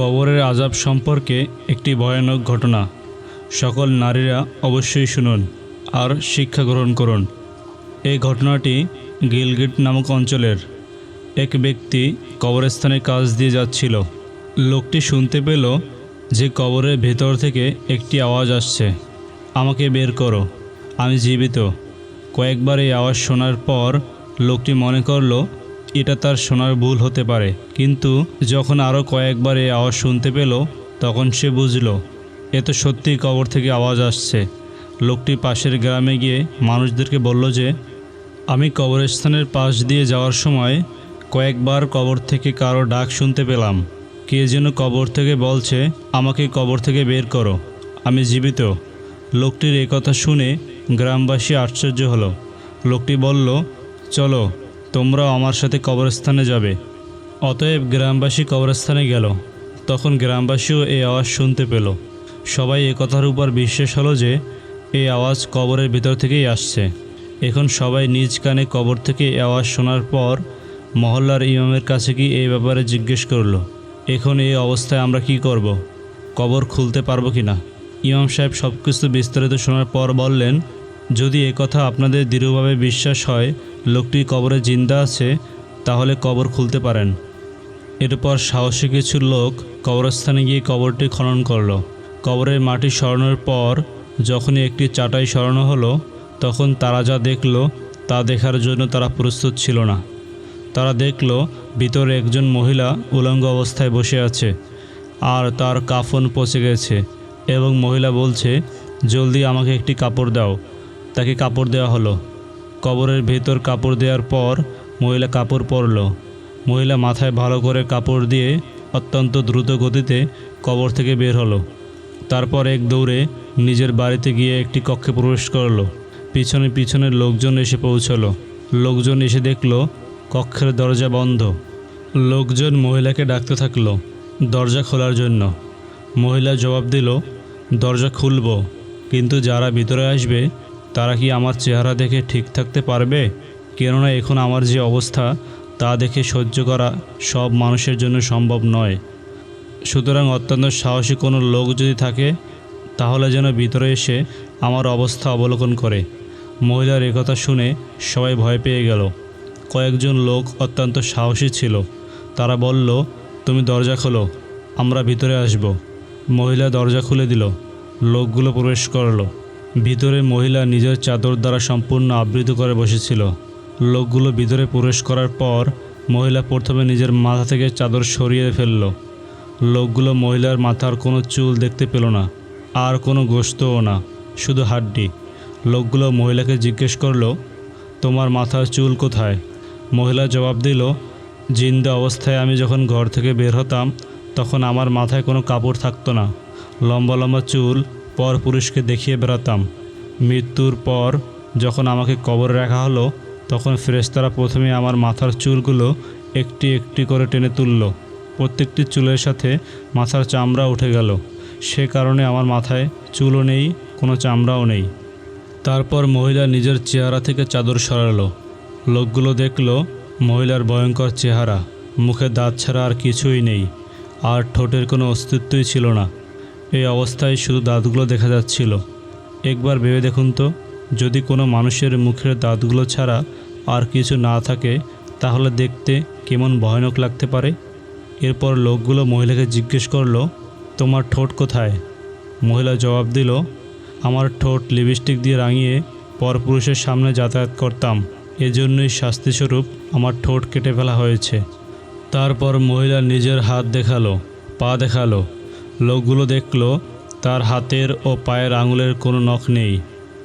কবরের আজাব সম্পর্কে একটি ভয়ানক ঘটনা। সকল নারীরা অবশ্যই শুনুন আর শিক্ষা গ্রহণ করুন। এই ঘটনাটি গিলগিট নামক অঞ্চলের এক ব্যক্তি কবরস্থানের কাজ দিয়ে যাচ্ছিল। লোকটি শুনতে পেল যে কবরের ভেতর থেকে একটি আওয়াজ আসছে। আমাকে বের করো, আমি জীবিত। কয়েকবার এই আওয়াজ শোনার পর লোকটি মনে করল এটা তার শোনার ভুল হতে পারে। কিন্তু যখন আরও কয়েকবার এই আওয়াজ শুনতে পেল, তখন সে বুঝল, এ তো সত্যিই কবর থেকে আওয়াজ আসছে। লোকটি পাশের গ্রামে গিয়ে মানুষদেরকে বলল যে, আমি কবরস্থানের পাশ দিয়ে যাওয়ার সময় কয়েকবার কবর থেকে কারও ডাক শুনতে পেলাম। কে যেন কবর থেকে বলছে, আমাকে কবর থেকে বের করো, আমি জীবিত। লোকটির কথা শুনে গ্রামবাসী আশ্চর্য হলো। লোকটি বলল, চলো তোমরাও আমার সাথে কবরস্থানে যাবে। অতএব গ্রামবাসী কবরস্থানে গেল। তখন গ্রামবাসীও এই আওয়াজ শুনতে পেল। সবাই এ কথার উপর বিশ্বাস হলো যে, এই আওয়াজ কবরের ভিতর থেকেই আসছে। এখন সবাই নিজ কানে কবর থেকে আওয়াজ শোনার পর মহল্লার ইমামের কাছে কি এই ব্যাপারে জিজ্ঞেস করল, এখন এই অবস্থায় আমরা কি করব। কবর খুলতে পারব কি না ইমাম সাহেব সব কিছু বিস্তারিত শোনার পর বললেন যদি কথা আপনাদের দৃঢ়ভাবে বিশ্বাস হয় লোকটি কবরে জিন্দা আছে, তাহলে কবর খুলতে পারেন। এরপর সাহসী কিছু লোক কবরস্থানে গিয়ে কবরটি খনন করল। কবরের মাটি সরানোর পর যখনই একটি চাটাই সরানো হলো, তখন তারা যা দেখল, তা দেখার জন্য তারা প্রস্তুত ছিল না। তারা দেখল, ভিতরে একজন মহিলা উলঙ্গ অবস্থায় বসে আছে, আর তার কাফন পচে গেছে এবং মহিলা বলছে, জলদি আমাকে একটি কাপড় দাও। তাকে কাপড় দেওয়া হলো। কবরের ভেতর কাপড় দেওয়ার পর মহিলা কাপড় পরল। মহিলা মাথায় ভালো করে কাপড় দিয়ে অত্যন্ত দ্রুত গতিতে কবর থেকে বের হলো। তারপর এক দৌড়ে নিজের বাড়িতে গিয়ে একটি কক্ষে প্রবেশ করল। পিছনে পিছনে লোকজন এসে পৌঁছলো। লোকজন এসে দেখল কক্ষের দরজা বন্ধ। লোকজন মহিলাকে ডাকতে থাকল দরজা খোলার জন্য। মহিলা জবাব দিল, দরজা খুলব, কিন্তু যারা ভিতরে আসবে তারা কি আমার চেহারা দেখে ঠিক থাকতে পারবে? কেননা এখন আমার যে অবস্থা, তা দেখে সহ্য করা সব মানুষের জন্য সম্ভব নয়। সুতরাং অত্যন্ত সাহসী কোনো লোক যদি থাকে, তাহলে যেন ভিতরে এসে আমার অবস্থা অবলোকন করে। মহিলার একথা শুনে সবাই ভয় পেয়ে গেল। কয়েকজন লোক অত্যন্ত সাহসী ছিল। তারা বলল, তুমি দরজা খোলো, আমরা ভিতরে আসব। মহিলা দরজা খুলে দিল। লোকগুলো প্রবেশ করল। ভিতরে মহিলা নিজের চাদর দ্বারা সম্পূর্ণ আবৃত করে বসেছিল। লোকগুলো ভিতরে প্রবেশ করার পর মহিলা প্রথমে নিজের মাথা থেকে চাদর সরিয়ে ফেলল। লোকগুলো মহিলার মাথার কোনো চুল দেখতে পেল না, আর কোনো গোস্তও না, শুধু হাড্ডি। লোকগুলো মহিলাকে জিজ্ঞেস করল, তোমার মাথার চুল কোথায়? মহিলা জবাব দিল, জিন্দা অবস্থায় আমি যখন ঘর থেকে বের হতাম, তখন আমার মাথায় কোনো কাপড় থাকতো না। লম্বা লম্বা চুল পর পুরুষকে দেখিয়ে বেড়াতাম। মৃত্যুর পর যখন আমাকে কবর রাখা হলো, তখন ফেরেশতারা প্রথমে আমার মাথার চুলগুলো একটি একটি করে টেনে তুলল। প্রত্যেকটি চুলের সাথে মাথার চামড়া উঠে গেল। সে কারণে আমার মাথায় চুলও নেই, কোনো চামড়াও নেই। তারপর মহিলা নিজের চেহারা থেকে চাদর সরালো। লোকগুলো দেখল মহিলার ভয়ঙ্কর চেহারা। মুখে দাঁত ছাড়া আর কিছুই নেই। আর ঠোঁটের কোনো অস্তিত্বই ছিল না। এই অবস্থায় শুধু দাঁতগুলো দেখা যাচ্ছিল। একবার ভেবে দেখুন তো, যদি কোনো মানুষের মুখের দাঁতগুলো ছাড়া আর কিছু না থাকে, তাহলে দেখতে কেমন ভয়ানক লাগতে পারে? এরপর লোকগুলো মহিলাকে জিজ্ঞেস করল, তোমার ঠোঁট কোথায়? মহিলা জবাব দিল, আমার ঠোঁট লিপস্টিক দিয়ে রাঙিয়ে পরপুরুষের সামনে যাতায়াত করতাম। এজন্যই শাস্তিস্বরূপ আমার ঠোঁট কেটে ফেলা হয়েছে। তারপর মহিলা নিজের হাত দেখাল, পা দেখাল লোকগুলো দেখল, তার হাতের ও পায়ের আঙুলের কোনো নখ নেই।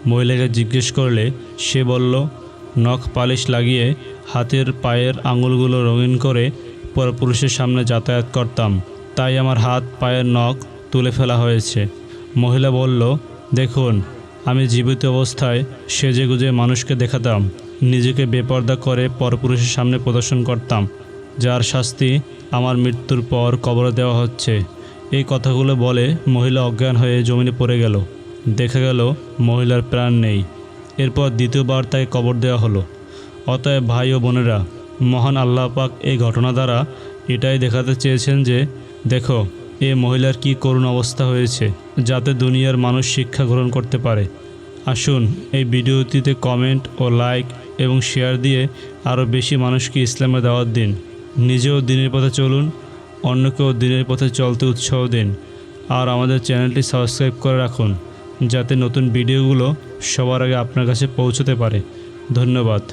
মহিলাকে জিজ্ঞেস করলে, সে বলল, নখ পালিশ লাগিয়ে হাতের পায়ের আঙুলগুলো রঙিন করে পরপুরুষের সামনে যাতায়াত করতাম। তাই আমার হাত, পায়ের নখ তুলে ফেলা হয়েছে। মহিলা বলল, দেখুন, আমি জীবিত অবস্থায় সেজে গুজে মানুষকে দেখাতাম। নিজেকে বেপর্দা করে পরপুরুষের সামনে প্রদর্শন করতাম। যার শাস্তি আমার মৃত্যুর পর কবরে দেওয়া হচ্ছে। এই কথাগুলো বলে মহিলা অজ্ঞান হয়ে জমিনে পড়ে গেল। দেখা গেল মহিলার প্রাণ নেই। এরপর দ্বিতীয়বার তাকে কবর দেওয়া হলো। অতএব ভাই ও বোনেরা, মহান আল্লাহ পাক এই ঘটনা দ্বারা এটাই দেখাতে চেয়েছেন যে, দেখো, এ মহিলার কি করুণ অবস্থা হয়েছে যাতে দুনিয়ার মানুষ শিক্ষা গ্রহণ করতে পারে। আসুন এই ভিডিওটিতে কমেন্ট ও লাইক এবং শেয়ার দিয়ে আরও বেশি মানুষকে ইসলামের দাওয়াত দিন। নিজেও দিনের পথে চলুন অন্যকেও দিনের পথে চলতে উৎসাহ দিন। আর আমাদের চ্যানেলটি সাবস্ক্রাইব করে রাখুন, যাতে নতুন ভিডিওগুলো সবার আগে আপনার কাছে পৌঁছতে পারে। ধন্যবাদ।